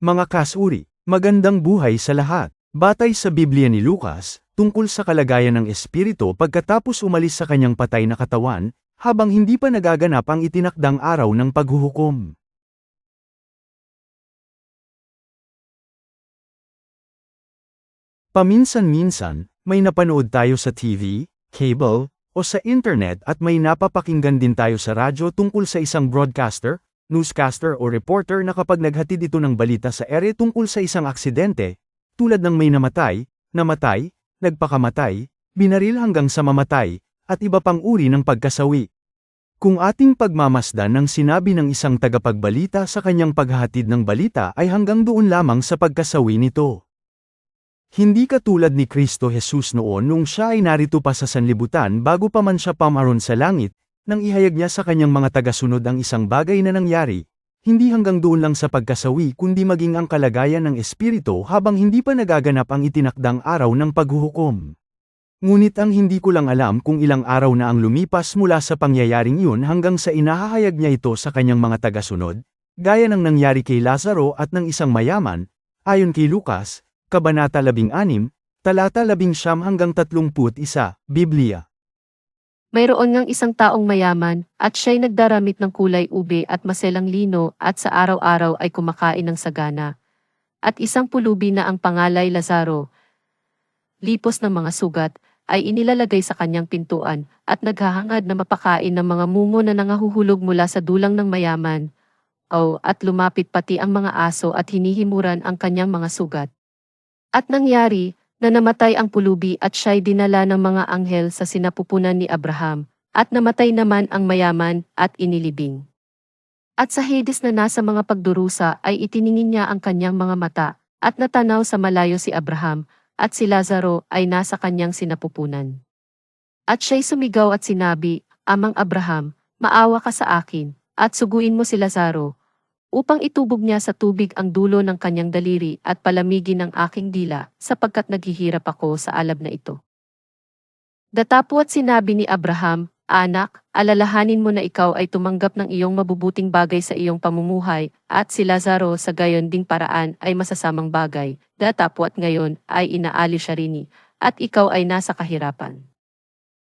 Mga kasuri, magandang buhay sa lahat. Batay sa Biblia ni Lucas, tungkol sa kalagayan ng espiritu pagkatapos umalis sa kanyang patay na katawan, habang hindi pa nagaganap ang itinakdang araw ng paghuhukom. Paminsan-minsan, may napanood tayo sa TV, cable, o sa internet at may napapakinggan din tayo sa radyo tungkol sa isang broadcaster, newscaster o reporter na kapag naghatid ito ng balita sa ere tungkol sa isang aksidente, tulad ng may namatay, namatay, nagpakamatay, binaril hanggang sa mamatay, at iba pang uri ng pagkasawi. Kung ating pagmamasdan ng sinabi ng isang tagapagbalita sa kanyang paghahatid ng balita ay hanggang doon lamang sa pagkasawi nito. Hindi katulad ni Kristo Jesus noon nung siya ay narito pa sa sanlibutan bago pa man siya pamaron sa langit, nang ihayag niya sa kanyang mga tagasunod ang isang bagay na nangyari, hindi hanggang doon lang sa pagkasawi kundi maging ang kalagayan ng espiritu habang hindi pa nagaganap ang itinakdang araw ng paghuhukom. Ngunit ang hindi ko lang alam kung ilang araw na ang lumipas mula sa pangyayaring iyon hanggang sa inahahayag niya ito sa kanyang mga tagasunod, gaya ng nangyari kay Lazaro at ng isang mayaman, ayon kay Lucas, Kabanata 16, talata 11 hanggang 31, Biblia. Mayroon ngang isang taong mayaman, at siya'y nagdaramit ng kulay ube at maselang lino at sa araw-araw ay kumakain ng sagana. At isang pulubi na ang pangalay Lazaro, lipos ng mga sugat, ay inilalagay sa kanyang pintuan, at naghahangad na mapakain ng mga mungo na nangahuhulog mula sa dulang ng mayaman. O, at lumapit pati ang mga aso at hinihimuran ang kanyang mga sugat. At nangyari, na namatay ang pulubi at siya'y dinala ng mga anghel sa sinapupunan ni Abraham, at namatay naman ang mayaman at inilibing. At sa Hades na nasa mga pagdurusa ay itiningin niya ang kanyang mga mata, at natanaw sa malayo si Abraham, at si Lazaro ay nasa kanyang sinapupunan. At siya'y sumigaw at sinabi, Amang Abraham, maawa ka sa akin, at suguin mo si Lazaro, upang itubog niya sa tubig ang dulo ng kanyang daliri at palamigin ang aking dila, sapagkat naghihirap ako sa alab na ito. Datapwat sinabi ni Abraham, Anak, alalahanin mo na ikaw ay tumanggap ng iyong mabubuting bagay sa iyong pamumuhay, at si Lazaro sa gayon ding paraan ay masasamang bagay, datapwat ngayon ay inaali siya rini, at ikaw ay nasa kahirapan.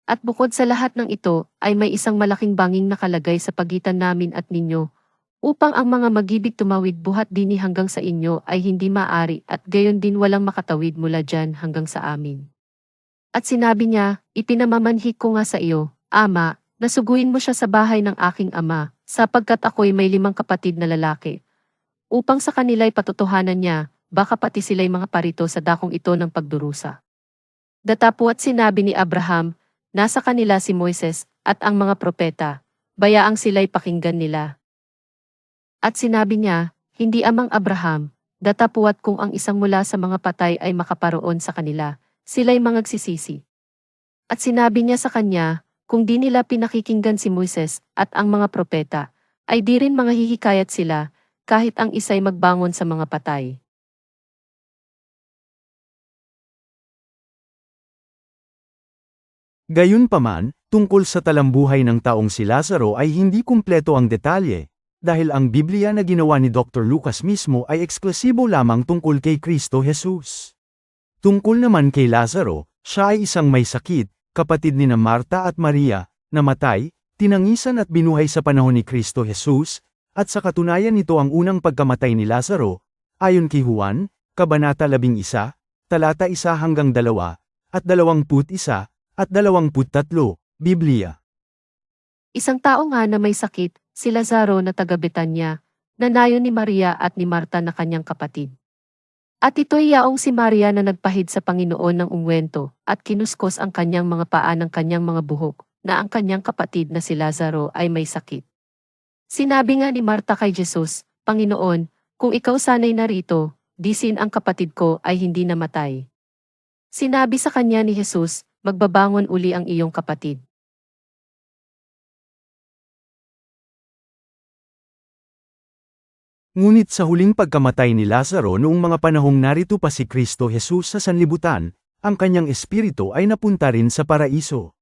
At bukod sa lahat ng ito, ay may isang malaking banging nakalagay sa pagitan namin at ninyo, upang ang mga magibig tumawid buhat dini hanggang sa inyo ay hindi maari at gayon din walang makatawid mula dyan hanggang sa amin. At sinabi niya, ipinamamanhik ko nga sa iyo, Ama, nasuguin mo siya sa bahay ng aking ama, sapagkat ako'y may limang kapatid na lalaki. Upang sa kanila'y patutuhanan niya, baka pati sila'y mga parito sa dakong ito ng pagdurusa. Datapuat sinabi ni Abraham, nasa kanila si Moises at ang mga propeta, bayaang sila'y pakinggan nila. At sinabi niya, hindi amang Abraham, datapuat kung ang isang mula sa mga patay ay makaparoon sa kanila, sila'y mangagsisisi. At sinabi niya sa kanya, kung di nila pinakikinggan si Moises at ang mga propeta, ay di rin mga hihikayat sila, kahit ang isa'y magbangon sa mga patay. Gayunpaman, tungkol sa talambuhay ng taong si Lazaro ay hindi kumpleto ang detalye, dahil ang Biblia na ginawa ni Dr. Lucas mismo ay eksklusibo lamang tungkol kay Kristo Jesus. Tungkol naman kay Lazaro, siya ay isang may sakit, kapatid ni na Marta at Maria, namatay, tinangisan at binuhay sa panahon ni Kristo Jesus, at sa katunayan nito ang unang pagkamatay ni Lazaro, ayon kay Juan, Kabanata 11, talata 1 hanggang 2, at 21, at 23, Biblia. Isang tao nga na may sakit, si Lazaro na taga Betanya, nanayon ni Maria at ni Marta na kanyang kapatid. At ito'y yaong si Maria na nagpahid sa Panginoon ng ungwento at kinuskos ang kanyang mga paa ng kanyang mga buhok, na ang kanyang kapatid na si Lazaro ay may sakit. Sinabi nga ni Marta kay Jesus, Panginoon, kung ikaw sanay narito, disin ang kapatid ko ay hindi namatay. Sinabi sa kanya ni Jesus, magbabangon uli ang iyong kapatid. Ngunit sa huling pagkamatay ni Lazaro noong mga panahong narito pa si Kristo Jesus sa sanlibutan, ang kanyang espiritu ay napunta rin sa paraiso.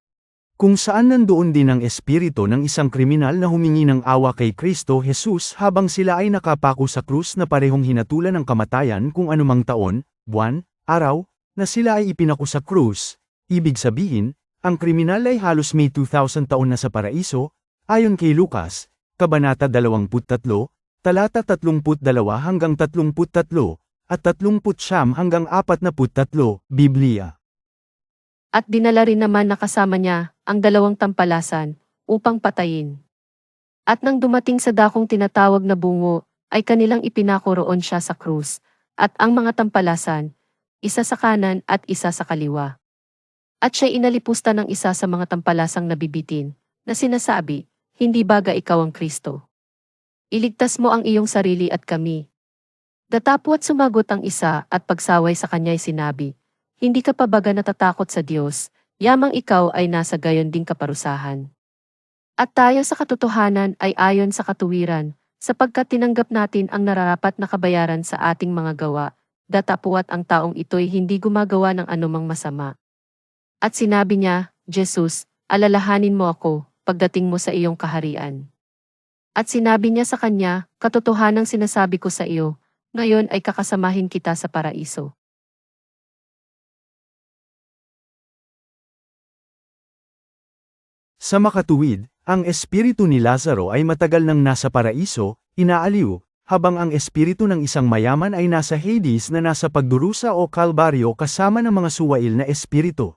kung saan nandoon din ang espiritu ng isang kriminal na humingi ng awa kay Kristo Jesus habang sila ay nakapako sa krus na parehong hinatulan ng kamatayan kung anumang taon, buwan, araw, na sila ay ipinako sa krus. Ibig sabihin, ang kriminal ay halos may 2,000 taon na sa paraiso, ayon kay Lucas, Kabanata 23, talata 32 hanggang 33, at 39 hanggang 43, Biblia. At dinala rin naman na kasama niya ang dalawang tampalasan upang patayin. At nang dumating sa dakong tinatawag na bungo, ay kanilang ipinako roon siya sa krus, at ang mga tampalasan, isa sa kanan at isa sa kaliwa. At siya inalipusta ng isa sa mga tampalasang nabibitin, na sinasabi, Hindi baga ikaw ang Kristo. Iligtas mo ang iyong sarili at kami. Datapwat sumagot ang isa at pagsaway sa kanya'y sinabi, Hindi ka pa baga natatakot sa Diyos, yamang ikaw ay nasa gayon ding kaparusahan. At tayo sa katotohanan ay ayon sa katuwiran, sapagkat tinanggap natin ang nararapat na kabayaran sa ating mga gawa, datapuat ang taong ito'y hindi gumagawa ng anumang masama. At sinabi niya, Jesus, alalahanin mo ako, pagdating mo sa iyong kaharian. At sinabi niya sa kanya, katotohanang sinasabi ko sa iyo, ngayon ay kakasamahin kita sa paraiso. Sa makatuwid, ang espiritu ni Lazaro ay matagal nang nasa paraiso, inaaliw, habang ang espiritu ng isang mayaman ay nasa Hades na nasa pagdurusa o kalbaryo kasama ng mga suwail na espiritu.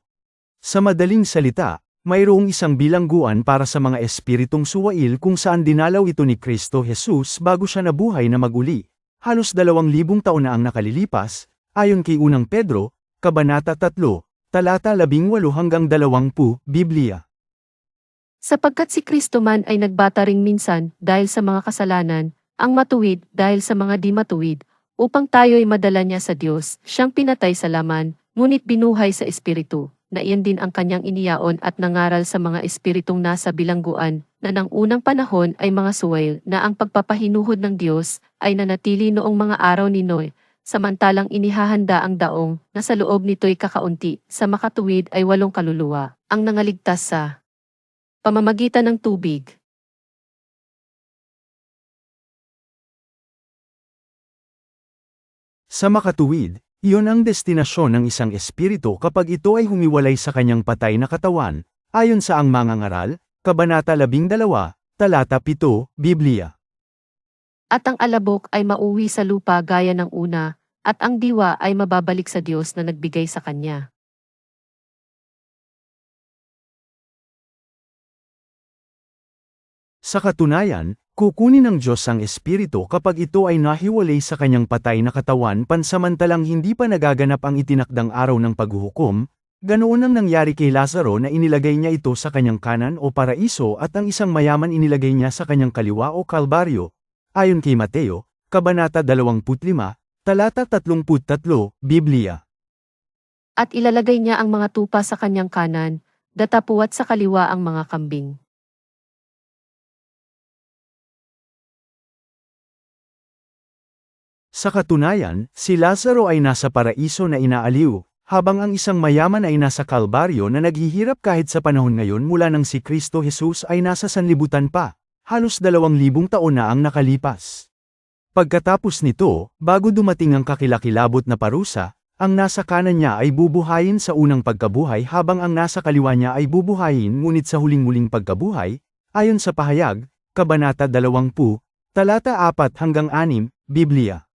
Sa madaling salita, mayroong isang bilangguan para sa mga espiritong suwail kung saan dinalaw ito ni Kristo Jesus bago siya nabuhay na maguli. Halos dalawang libong taon na ang nakalilipas, ayon kay unang Pedro, Kabanata 3, talata 18 hanggang 20, Biblia. Sapagkat si Kristo man ay nagbata ring minsan dahil sa mga kasalanan, ang matuwid dahil sa mga di matuwid, upang tayo'y madala niya sa Diyos, siyang pinatay sa laman, ngunit binuhay sa Espiritu, na iyan din ang kanyang iniyaon at nangaral sa mga espiritong nasa bilangguan, na ng unang panahon ay mga suwail na ang pagpapahinuhod ng Diyos ay nanatili noong mga araw ni Noe, samantalang inihahanda ang daong na sa loob nito'y kakaunti, sa makatuwid ay walong kaluluwa, ang nangaligtas sa pamamagitan ng tubig. Sa makatuwid, iyon ang destinasyon ng isang espiritu kapag ito ay humiwalay sa kanyang patay na katawan, ayon sa ang mga ngaral, Kabanata 12, talata 7, Biblia. At ang alabok ay mauwi sa lupa gaya ng una, at ang diwa ay mababalik sa Diyos na nagbigay sa kanya. Sa katunayan, kukunin ng Diyos ang espiritu kapag ito ay nahiwalay sa kanyang patay na katawan pansamantalang hindi pa nagaganap ang itinakdang araw ng paghuhukom, ganoon ang nangyari kay Lazaro na inilagay niya ito sa kanyang kanan o paraiso at ang isang mayaman inilagay niya sa kanyang kaliwa o kalbaryo. Ayon kay Mateo, Kabanata 25, talata 33, Biblia. At ilalagay niya ang mga tupa sa kanyang kanan, datapuat sa kaliwa ang mga kambing. Sa katunayan, si Lazaro ay nasa paraiso na inaaliw, habang ang isang mayaman ay nasa kalbaryo na naghihirap kahit sa panahon ngayon mula nang si Kristo Jesus ay nasa sanlibutan pa, halos dalawang libong taon na ang nakalipas. Pagkatapos nito, bago dumating ang kakilakilabot na parusa, ang nasa kanan niya ay bubuhayin sa unang pagkabuhay habang ang nasa kaliwa niya ay bubuhayin ngunit sa huling-muling pagkabuhay, ayon sa pahayag, Kabanata 20, talata 4 hanggang 6, Biblia.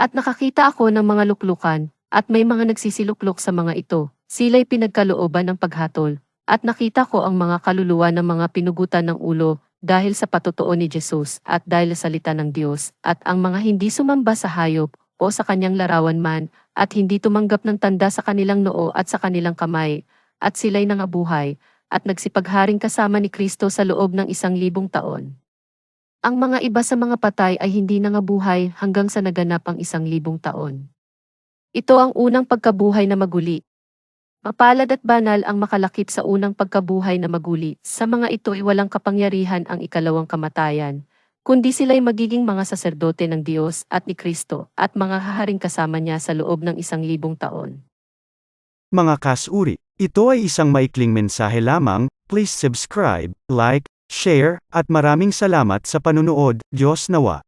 At nakakita ako ng mga luklukan, at may mga nagsisiluklok sa mga ito. Sila'y pinagkalooban ng paghatol, at nakita ko ang mga kaluluwa ng mga pinugutan ng ulo, dahil sa patotoo ni Jesus, at dahil sa salita ng Diyos, at ang mga hindi sumamba sa hayop, o sa kanyang larawan man, at hindi tumanggap ng tanda sa kanilang noo at sa kanilang kamay, at sila'y nangabuhay, at nagsipagharing kasama ni Kristo sa loob ng isang libong taon. Ang mga iba sa mga patay ay hindi nangabuhay hanggang sa naganap ang isang libong taon. Ito ang unang pagkabuhay na maguli. Mapalad at banal ang makalakip sa unang pagkabuhay na maguli. Sa mga ito ay walang kapangyarihan ang ikalawang kamatayan, kundi sila'y magiging mga saserdote ng Diyos at ni Kristo at mga haharing kasama niya sa loob ng isang libong taon. Mga kasuri, Ito ay isang maikling mensahe lamang, please subscribe, like, share, at maraming salamat sa panunood, Diyos nawa.